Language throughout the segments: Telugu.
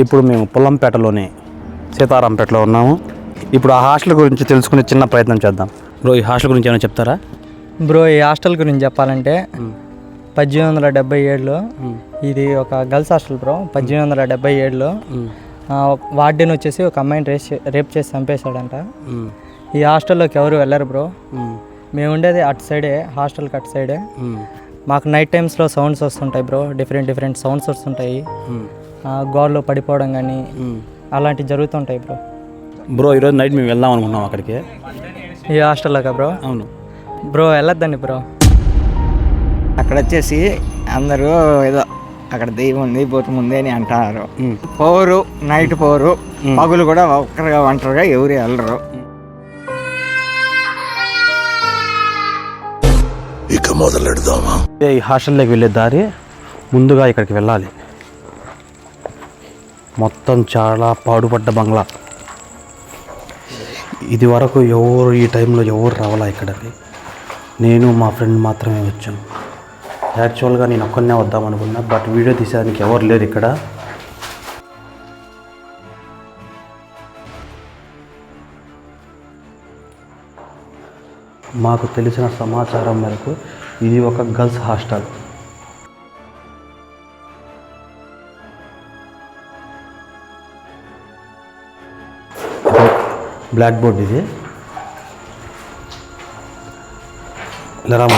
ఇప్పుడు మేము పొల్లంపేటలోని సీతారాంపేటలో ఉన్నాము. ఇప్పుడు ఆ హాస్టల్ గురించి తెలుసుకునే చిన్న ప్రయత్నం చేద్దాం. బ్రో ఈ హాస్టల్ గురించి ఏమైనా చెప్తారా? బ్రో ఈ హాస్టల్ గురించి చెప్పాలంటే పద్దెనిమిది వందల డెబ్బై ఏడులో ఇది ఒక గర్ల్స్ హాస్టల్ బ్రో. పద్దెనిమిది వందల డెబ్బై ఏడులో వార్డెన్ వచ్చేసి ఒక అమ్మాయిని రేప్ చే- రేప్ చేసి చంపేశాడంట. ఈ హాస్టల్లోకి ఎవరు వెళ్ళరు బ్రో. మేము ఉండేది అటు సైడే హాస్టల్కి అటు సైడే. మాకు నైట్ టైమ్స్లో సౌండ్స్ వస్తుంటాయి బ్రో. డిఫరెంట్ డిఫరెంట్ సౌండ్స్ వస్తుంటాయి. గోడలు పడిపోవడం కానీ అలాంటివి జరుగుతుంటాయి బ్రో. బ్రో ఈరోజు నైట్ మేము వెళ్దాం అనుకున్నాం అక్కడికి. ఈ హాస్టల్లోకా బ్రో? అవును. బ్రో వెళ్ళొద్దండి బ్రో. అక్కడ వచ్చేసి అందరూ ఏదో అక్కడ దెయ్యం ఉంది భూతం ఉంది అని అంటారు. పోరు నైట్ పోరు పగులు కూడా ఒక్కరుగా ఒంటరిగా ఎవరు వెళ్ళరు. ఇక మొదలెడదామా? ఈ హాస్టల్లోకి వెళ్ళే దారి ముందుగా ఇక్కడికి వెళ్ళాలి. మొత్తం చాలా పాడుపడ్డ బంగ్లా. ఇది వరకు ఎవరు ఈ టైంలో ఎవరు రావాలా ఇక్కడికి? నేను మా ఫ్రెండ్ మాత్రమే వచ్చాను యాక్చువల్గా నేను ఒక్కనే వద్దాం అనుకున్నా బట్ వీడియో తీసేదానికి ఎవరు లేరు ఇక్కడ. మాకు తెలిసిన సమాచారం మేరకు ఇది ఒక గర్ల్స్ హాస్టల్. బ్లాక్ బోర్డ్ ఇది. ఇలా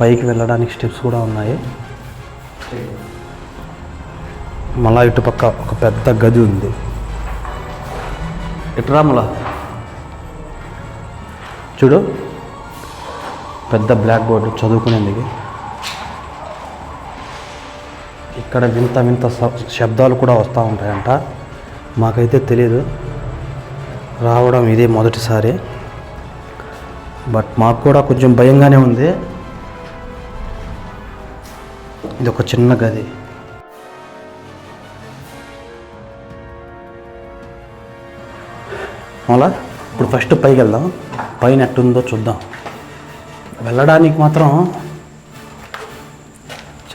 పైకి వెళ్ళడానికి స్టెప్స్ కూడా ఉన్నాయి. మళ్ళా ఇటుపక్క ఒక పెద్ద గది ఉంది. ఇట్రాములా చూడు. పెద్ద బ్లాక్ బోర్డు చదువుకునేందుకు. ఇక్కడ వింత వింత శబ్దాలు కూడా వస్తూ ఉంటాయంట. మాకైతే తెలియదు రావడం ఇదే మొదటిసారి. బట్ మాకు కూడా కొంచెం భయంగానే ఉంది. ఇది ఒక చిన్న గది. అలా ఇప్పుడు ఫస్ట్ పైకి వెళ్దాం. పైన ఎట్టుందో చూద్దాం. వెళ్ళడానికి మాత్రం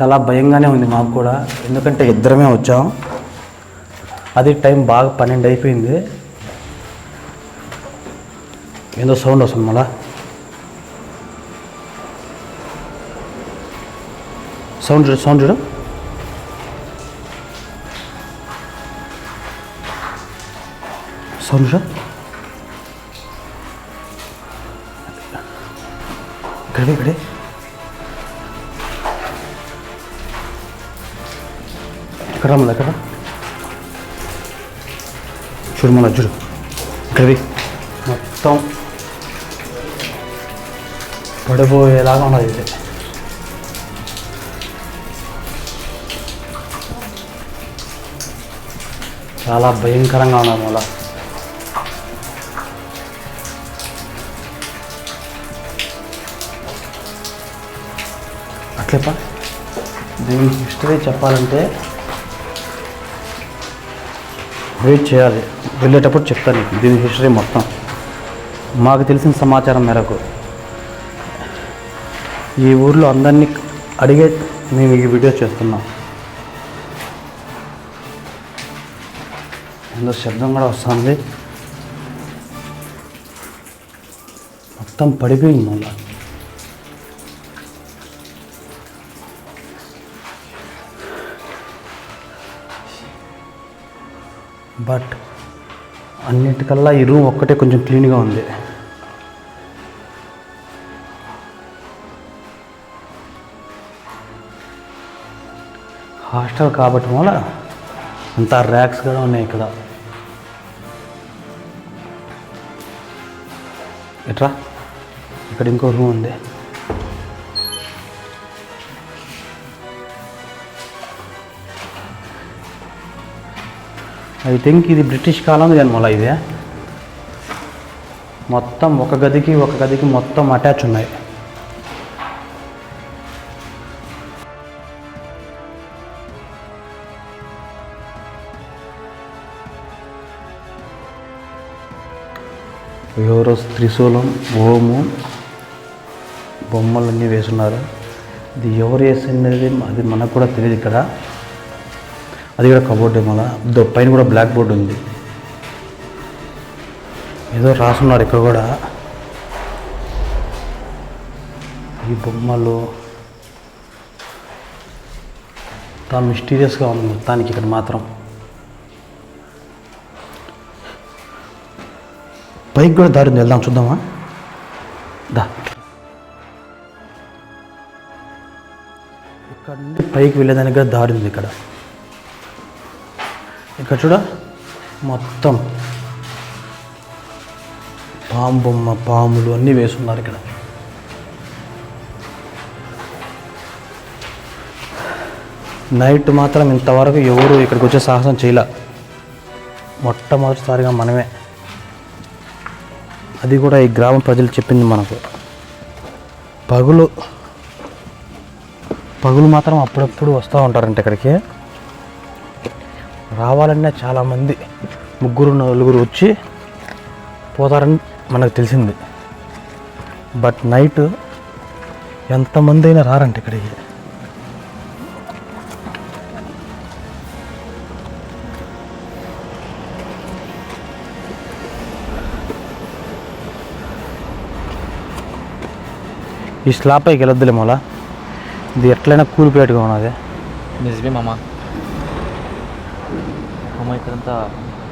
చాలా భయంగానే ఉంది మాకు కూడా. ఎందుకంటే ఇద్దరమే వచ్చాం. అది టైం బాగా పన్నెండు అయిపోయింది. ఏదో సౌండ్ వస్తుంది మళ్ళా. సౌండ్ చూడు సౌండ్ చూడు. సౌండ్ చూడు. ఇక్కడే ఇక్కడే. ఇక్కడ మళ్ళీ ఇక్కడ చూడు మళ్ళీ చూడు ఇక్కడవి మొత్తం పడిపోయేలాగా ఉన్నది ఇది చాలా భయంకరంగా ఉన్నది అలా అట్లేపా దీని హిస్టరీ చెప్పాలంటే వెయిట్ చేయాలి. వెళ్ళేటప్పుడు చెప్తాను. నీకు దీని హిస్టరీ మొత్తం. మాకు తెలిసిన సమాచారం మేరకు ఈ ఊర్లో అందరినీ అడిగే మేము ఈ వీడియో చేస్తున్నాం. ఏదో శబ్దం కూడా వస్తుంది. మొత్తం పడిపోయింది మళ్ళీ. బట్ అన్నిటికల్లా ఈ రూమ్ ఒక్కటే కొంచెం క్లీన్గా ఉంది. హాస్టల్ కాబట్టి వల్ల అంత ర్యాక్స్ కూడా ఉన్నాయి ఇక్కడ. ఎట్రా? ఇక్కడ ఇంకో రూమ్ ఉంది. ఐ థింక్ ఇది బ్రిటిష్ కాలం జన్మల ఇదే. మొత్తం ఒక గదికి ఒక గదికి మొత్తం అటాచ్ ఉన్నాయి. ఎవరో త్రిశూలం ఓము బొమ్మలన్నీ వేసున్నారు. ఇది ఎవరు వేసినది అది మనకు కూడా తెలియదు ఇక్కడ. అది కూడా కబోర్డ్ మళ్ళా పైన కూడా బ్లాక్ బోర్డ్ ఉంది. ఏదో రాసున్నారు ఇక్కడ కూడా. ఈ బొమ్మలు. చాలా మిస్టీరియస్గా ఉంది మొత్తానికి ఇక్కడ మాత్రం. పైకి కూడా దారి వెళ్దాం చూద్దామా? దా. ఇక్కడ నుండి పైకి వెళ్ళేదానికి కూడా దారి ఉంది ఇక్కడ. ఇక్కడ చూడ. మొత్తం పాము బొమ్మ పాములు అన్నీ వేసున్నారు ఇక్కడ. నైట్ మాత్రం ఇంతవరకు ఎవరు ఇక్కడికి వచ్చే సాహసం చేయలే. మొట్టమొదటిసారిగా మనమే. అది కూడా ఈ గ్రామ ప్రజలు చెప్పింది మనకు. పగులు పగులు మాత్రం అప్పుడప్పుడు వస్తూ ఉంటారంట ఇక్కడికి. రావాలన్నా చాలామంది ముగ్గురు నలుగురు వచ్చి పోతారని మనకు తెలిసింది. బట్ నైట్ ఎంతమంది అయినా రారంట ఇక్కడికి. ఈ స్లాబ్ పైకి వెళ్ళొద్దులే మొల. ఇది ఎట్లయినా కూలిపోయేట్టుగా ఉన్నది. నిజమే మామ. అమ్మ ఇక్కడంతా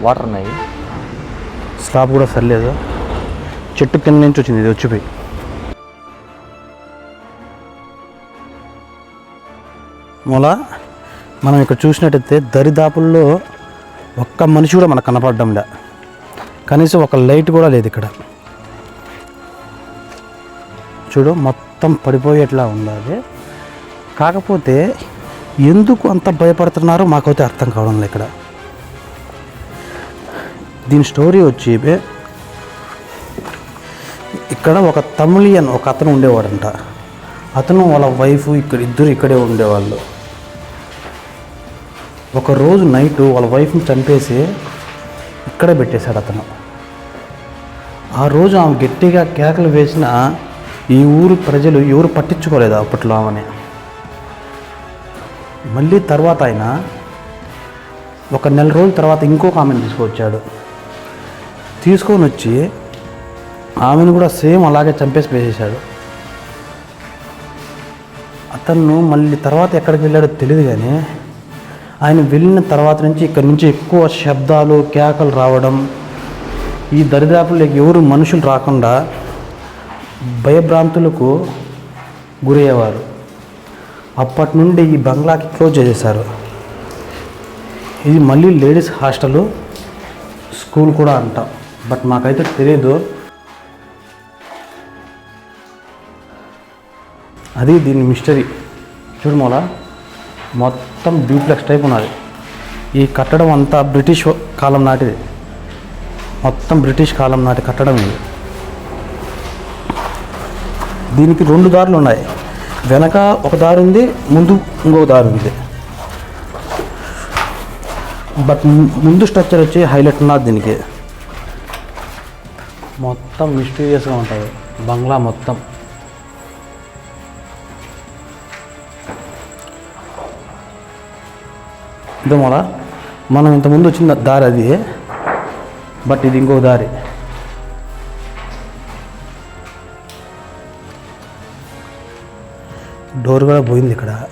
వాటర్ ఉన్నాయి. స్లాబ్ కూడా సరిలేదు. చెట్టు కింద నుంచి వచ్చింది ఇది వచ్చిపోయి. మూలా మనం ఇక్కడ చూసినట్టయితే దరిదాపుల్లో ఒక్క మనిషి కూడా మనకు కనపడడంలే కనీసం ఒక లైట్ కూడా లేదు ఇక్కడ. చూడు మొత్తం పడిపోయేట్లా ఉంది అది కాకపోతే ఎందుకు అంత భయపడుతున్నారో మాకైతే అర్థం కావడం లేదు ఇక్కడ. దీని స్టోరీ వచ్చి ఇక్కడ ఒక తమిళియన్ ఒక అతను ఉండేవాడంట. అతను వాళ్ళ వైఫ్ ఇక్కడ ఇద్దరు ఇక్కడే ఉండేవాళ్ళు. ఒక రోజు నైట్ వాళ్ళ వైఫ్ని చంపేసి ఇక్కడే పెట్టేశాడు అతను. ఆ రోజు ఆమె గట్టిగా కేకలు వేసిన ఈ ఊరు ప్రజలు ఎవరు పట్టించుకోలేదు అప్పట్లో ఆమెని. మళ్ళీ తర్వాత ఆయన ఒక నెల రోజుల తర్వాత ఇంకొక ఆమెను తీసుకొచ్చాడు. తీసుకొని వచ్చి ఆమెను కూడా సేమ్ అలాగే చంపేసి వేసేసాడు అతను మళ్ళీ తర్వాత ఎక్కడికి వెళ్ళాడో తెలియదు కానీ ఆయన వెళ్ళిన తర్వాత నుంచి ఇక్కడ నుంచి ఎక్కువ శబ్దాలు కేకలు రావడం ఈ దరిదాపులకు ఎవరు మనుషులు రాకుండా భయభ్రాంతులకు గురయ్యేవారు. అప్పటి నుండి ఈ బంగ్లాకి క్లోజ్ చేసేసారు ఇది మళ్ళీ లేడీస్ హాస్టల్ స్కూల్ కూడా అంటాం. బట్ మాకైతే తెలియదు అది దీని మిస్టరీ. చూడు మొత్తం డూప్లెక్స్ టైప్ ఉన్నది. ఈ కట్టడం అంతా బ్రిటిష్ కాలం నాటిది. మొత్తం బ్రిటిష్ కాలం నాటి కట్టడం ఇది. దీనికి రెండు దారులు ఉన్నాయి. వెనక ఒక దారి ఉంది ముందు ఇంకో దారి ఉంది. బట్ ము- ముందు స్ట్రక్చర్ వచ్చి హైలైట్ ఉన్నది దీనికి. మొత్తం మిస్టీరియస్గా ఉంటుంది. బంగ్లా మొత్తం. ఇదో మనం ఇంతకుముందు వచ్చిన దారి అది. బట్ ఇది ఇంకో దారి. డోర్ కూడా పోయింది ఇక్కడ.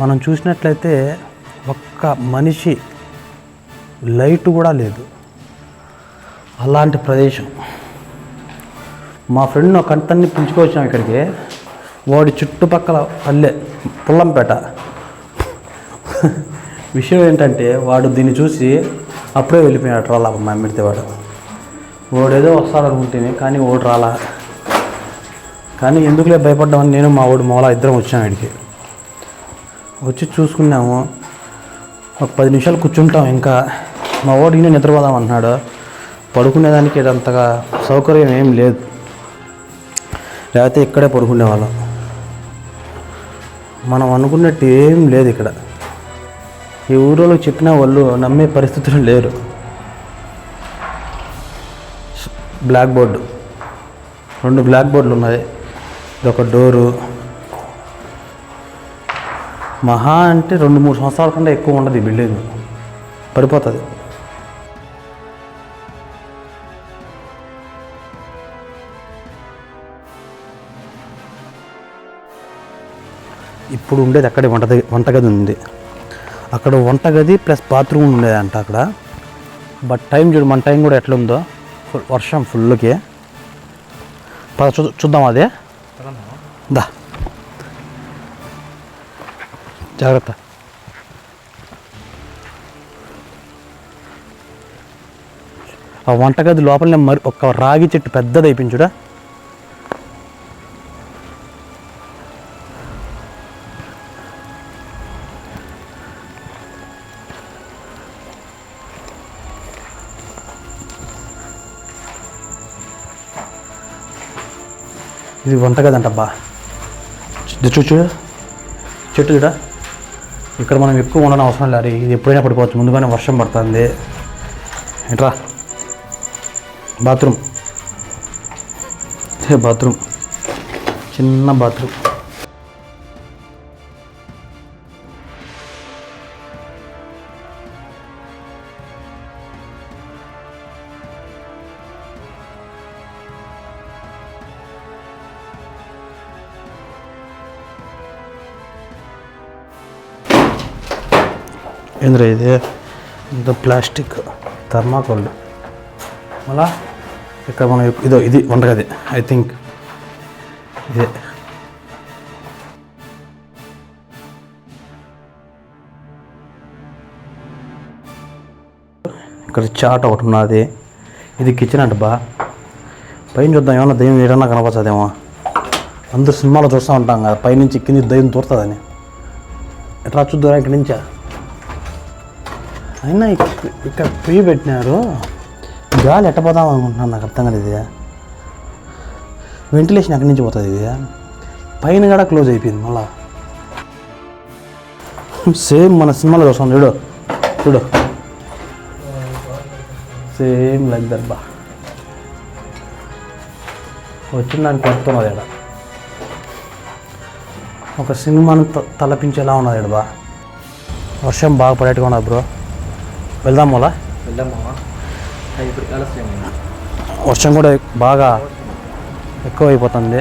మనం చూసినట్లయితే ఒక్క మనిషి లైట్ కూడా లేదు. అలాంటి ప్రదేశం. మా ఫ్రెండ్ ఒక కంటన్ని పిలుచుకొచ్చాం ఇక్కడికి. వాడి చుట్టుపక్కల పల్లె పుల్లంపేట. విషయం ఏంటంటే వాడు దీన్ని చూసి అప్పుడే వెళ్ళిపోయాడు రాలా మా అమ్మిడితే వాడు. వాడేదో వస్తాడు అనుకుంటేనే కానీ ఓడు రాలా. కానీ ఎందుకులే భయపడ్డామని నేను మా వాడు మౌలా ఇద్దరం వచ్చాము ఇక్కడికి. వచ్చి చూసుకున్నాము. ఒక పది నిమిషాలు కూర్చుంటాం ఇంకా. మా వాడు నేను నిద్రపోదాం అంటున్నాడు పడుకునేదానికి అంతగా సౌకర్యం ఏం లేదు. లేకపోతే ఇక్కడే పడుకునేవాళ్ళం. మనం అనుకున్నట్టు ఏం లేదు ఇక్కడ. ఈ ఊరిలో చెప్పిన వాళ్ళు నమ్మే పరిస్థితులు లేరు. Black board. రెండు బ్లాక్ బోర్డులు ఉన్నాయి. ఇదొక డోరు. మహా అంటే రెండు మూడు సంవత్సరాల కంటే ఎక్కువ ఉండదు ఈ బిల్డింగ్. పడిపోతుంది. అప్పుడు ఉండేది అక్కడే వంట వంటగది ఉంది. అక్కడ వంటగది ప్లస్ బాత్రూమ్ ఉండేదంట అక్కడ. బట్ టైం చూడు మన టైం కూడా ఎట్లా ఉందో ఫుల్ వర్షం ఫుల్కి పద చూ చూద్దాం అదే. దా. జాగ్రత్త. ఆ వంటగది లోపలనే మరి ఒక రాగి చెట్టు పెద్దది అయిపోయించుడా ఇది వంటగదంటబ్బా అంటబ్బా చూ చూడు చెట్టు చూడ. ఇక్కడ మనం ఎక్కువ ఉండడం అవసరం లేదు ఇది ఎప్పుడైనా పడిపోవచ్చు. ముందుగానే వర్షం పడుతుంది. ఏంట్రా? బాత్రూమ్. బాత్రూమ్. చిన్న బాత్రూమ్. ఏంద్రా ఇది ఇంత ప్లాస్టిక్ థర్మాకోల్ మళ్ళా ఇక్కడ మనం ఇదో ఇది వంటగది ఐ థింక్ ఇదే ఇక్కడ చాట్ ఒకటి ఉన్నది ఇది కిచెన్ అంట బా పైన చూద్దాం ఏమన్నా దయ్యం ఏడన్నా కనపచ్చదేమో అందరూ సినిమాలో చూస్తూ ఉంటాం కదా పైనుంచి కింది దయ్యం దూరుతుందని ఎట్లా చూద్దాం ఇక్కడి నుంచా అయినా ఇక్కడ ఫ్రీ పెట్టినారు. గాలి ఎట్టపోదాం అనుకుంటున్నాను నాకు అర్థం కాదు ఇది వెంటిలేషన్ ఎక్కడి నుంచి పోతుంది ఇది పైన కూడా క్లోజ్ అయిపోయింది మళ్ళా. సేమ్ మన సినిమాలో చూస్తాం చూడు. చూడు. సేమ్ లైక్ దట్ బా. వచ్చిన దానికి మొత్తం అది ఈడ. ఒక సినిమాను త- తలపించేలా ఉన్నది బా. వర్షం బాగా పడేట్టుగా ఉన్నది బ్రో. వెళ్దాం మొలా? వెళ్దాం మామ. ఇప్పుడు ఆలస్యం వర్షం కూడా బాగా ఎక్కువ అయిపోతుంది